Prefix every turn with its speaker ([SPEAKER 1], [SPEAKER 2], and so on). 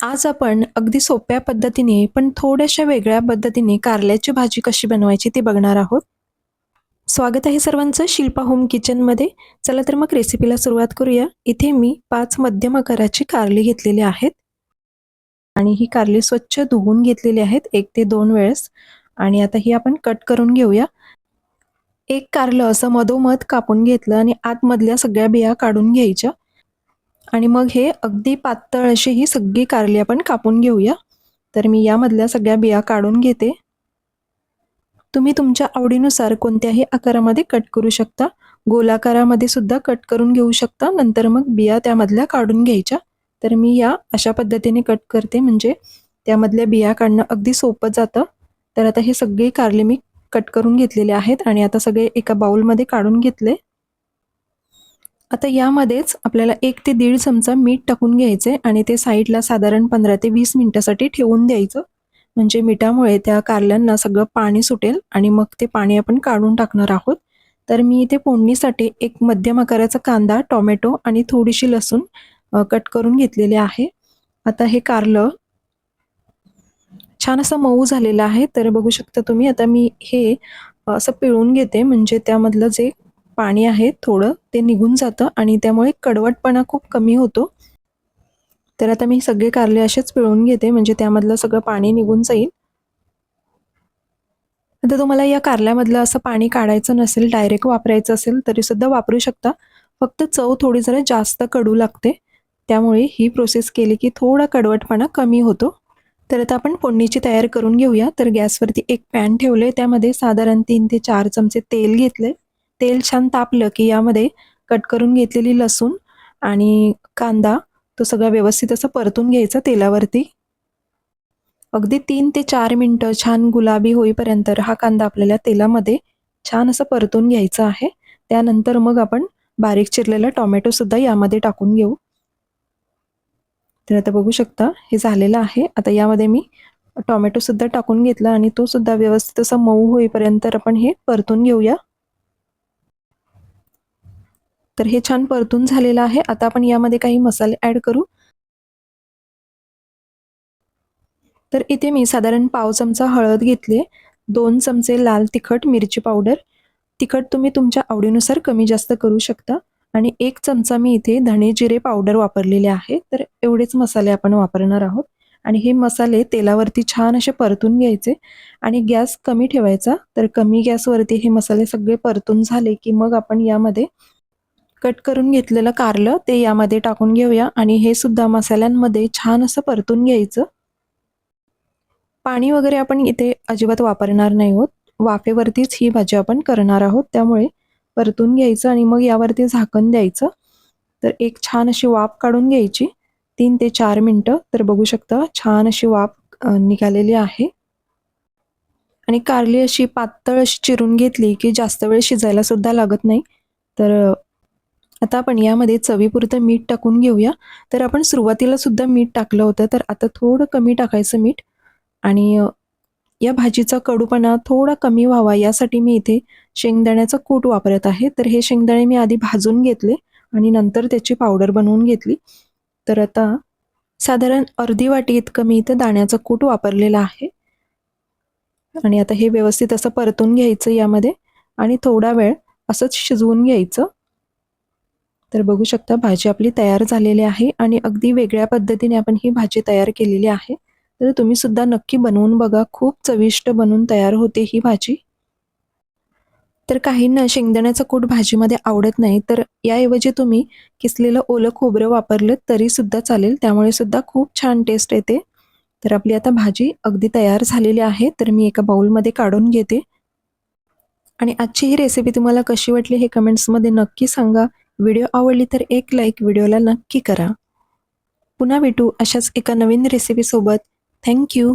[SPEAKER 1] आज आपण अगदी सोप्या पद्धतीने पण थोड्याशा वेगळ्या पद्धतीने कारल्याची भाजी कशी बनवायची ते बघणार आहोत. स्वागत आहे सर्वांचं शिल्पा होम किचनमध्ये चला तर मग रेसिपीला सुरुवात करूया. इथे मी पाच मध्यम आकाराची कारली घेतलेली आहेत. आणि ही कारली स्वच्छ धुवून घेतलेली आहेत एक ते दोन वेळेस. आणि आता ही आपण कट करून घेऊया. एक कारलं असं मधोमध कापून घेतलं आणि आतमधल्या सगळ्या बिया काढून घ्यायच्या. आणि मग हे अगदी पातळ अशी ही सगळी कारली आपण कापून घेऊया. तर मी यामधल्या सगळ्या बिया काढून घेते. तुम्ही तुमच्या आवडीनुसार कोणत्याही आकारामध्ये कट करू शकता. गोलाकारामध्ये सुद्धा कट करून घेऊ शकता. नंतर मग बिया त्यामधल्या काढून घ्यायच्या. तर मी या अशा पद्धतीने कट करते. म्हणजे त्यामधल्या बिया काढणं अगदी सोपं जातं. तर आता हे सगळे कारले मी कट करून घेतलेले आहेत आणि आता सगळे एका बाउलमध्ये काढून घेतले. आता यामध्येच आपल्याला एक ते दीड चमचा मीठ टाकून घ्यायचे आणि ते साईडला साधारण पंधरा ते वीस मिनिटासाठी ठेवून द्यायचं. म्हणजे मिठामुळे त्या कारल्यांना सगळं पाणी सुटेल आणि मग ते पाणी आपण काढून टाकणार आहोत. तर मी इथे फोडणीसाठी एक मध्यम आकाराचा कांदा टोमॅटो आणि थोडीशी लसूण कट करून घेतलेले आहे. आता हे कारलं छान असं मऊ झालेलं आहे. तर बघू शकता तुम्ही आता मी हे असं पिळून घेते. म्हणजे त्यामधलं जे पाणी आहे थोडं ते निघून जातं आणि त्यामुळे कडवटपणा खूप कमी होतो. तर आता मी सगळे कारले असेच पिळून घेते म्हणजे त्यामधलं सगळं पाणी निघून जाईल. आता तुम्हाला या कारल्यामधलं असं पाणी काढायचं नसेल डायरेक्ट वापरायचं असेल तरी सुद्धा वापरू शकता. फक्त चव थोडी जरा जास्त कडू लागते. त्यामुळे ही प्रोसेस केली की थोडा कडवटपणा कमी होतो. तर आता आपण फोडणीची तयार करून घेऊया. तर गॅसवरती एक पॅन ठेवले त्यामध्ये साधारण तीन ते चार चमचे तेल घेतले तेल छान तापलं की यामध्ये कट करून घेतलेली लसूण आणि कांदा तो सगळा व्यवस्थित असं परतून घ्यायचा तेलावरती. अगदी तीन ते चार मिनटं छान गुलाबी होईपर्यंत हा कांदा आपल्याला तेलामध्ये छान असं परतून घ्यायचा आहे. त्यानंतर मग आपण बारीक चिरलेला टोमॅटो सुद्धा यामध्ये टाकून घेऊ. तर आता बघू शकता हे झालेलं आहे. आता यामध्ये मी टोमॅटो सुद्धा टाकून घेतला आणि तो सुद्धा व्यवस्थित असं मऊ होईपर्यंत आपण हे परतून घेऊया. तर हे छान परतून झालेलं आहे. आता आपण यामध्ये काही मसाले ॲड करू. तर इथे मी साधारण पाव चमचा हळद घेतली दोन चमचे लाल तिखट मिरची पावडर. तिखट तुम्ही तुमच्या आवडीनुसार कमी जास्त करू शकता. आणि एक चमचा मी इथे धणे जिरे पावडर वापरलेले आहे. तर एवढेच मसाले आपण वापरणार आहोत. आणि हे मसाले तेलावरती छान असे परतून घ्यायचे. आणि गॅस कमी ठेवायचा. तर कमी गॅसवरती हे मसाले सगळे परतून झाले की मग आपण यामध्ये कट करून घेतलेलं कारलं ते यामध्ये टाकून घेऊया आणि हे सुद्धा मसाल्यांमध्ये छान असं परतून घ्यायचं. पाणी वगैरे आपण इथे अजिबात वापरणार नाही आहोत. वाफेवरतीच ही भाजी आपण करणार आहोत. त्यामुळे परतून घ्यायचं आणि मग यावरती झाकण द्यायचं. तर एक छान अशी वाफ काढून घ्यायची. तीन ते चार मिनटं. तर बघू शकता छान अशी वाफ निघालेली आहे. आणि कारली अशी पातळ अशी चिरून घेतली की जास्त वेळ शिजायला सुद्धा लागत नाही. तर आता आपण यामध्ये चवीपुरतं मीठ टाकून घेऊया. तर आपण सुरुवातीला सुद्धा मीठ टाकलं होतं. तर आता थोडं कमी टाकायचं मीठ. आणि या भाजीचा कडूपणा थोडा कमी व्हावा. यासाठी मी इथे शेंगदाण्याचं कूट वापरत आहे. तर हे शेंगदाणे मी आधी भाजून घेतले आणि नंतर त्याची पावडर बनवून घेतली. तर आता साधारण अर्धी वाटी इतकं मी इथं दाण्याचं कूट वापरलेलं आहे. आणि आता हे व्यवस्थित असं परतून घ्यायचं यामध्ये. आणि थोडा वेळ असंच शिजवून घ्यायचं. तर बघू शकता भाजी आपली तयार झालेली आहे आणि अगदी वेगळ्या पद्धतीने आपण ही भाजी तयार केलेली आहे. तर तुम्ही सुद्धा नक्की बनवून बघा खूप चविष्ट बनवून तयार होते ही भाजी. तर काहींना शेंगदाण्याचं कूट भाजीमध्ये आवडत नाही तर याऐवजी तुम्ही किसलेलं ओलं खोबरं वापरलं तरी सुद्धा चालेल त्यामुळे सुद्धा खूप छान टेस्ट येते. तर आपली आता भाजी अगदी तयार झालेली आहे तर मी एका बाउलमध्ये काढून घेते. आणि आजची ही रेसिपी तुम्हाला कशी वाटली हे कमेंट्समध्ये नक्की सांगा. व्हिडिओ आवडली तर एक लाईक व्हिडिओला नक्की करा. पुन्हा भेटू अशाच एका नवीन रेसिपीसोबत थँक्यू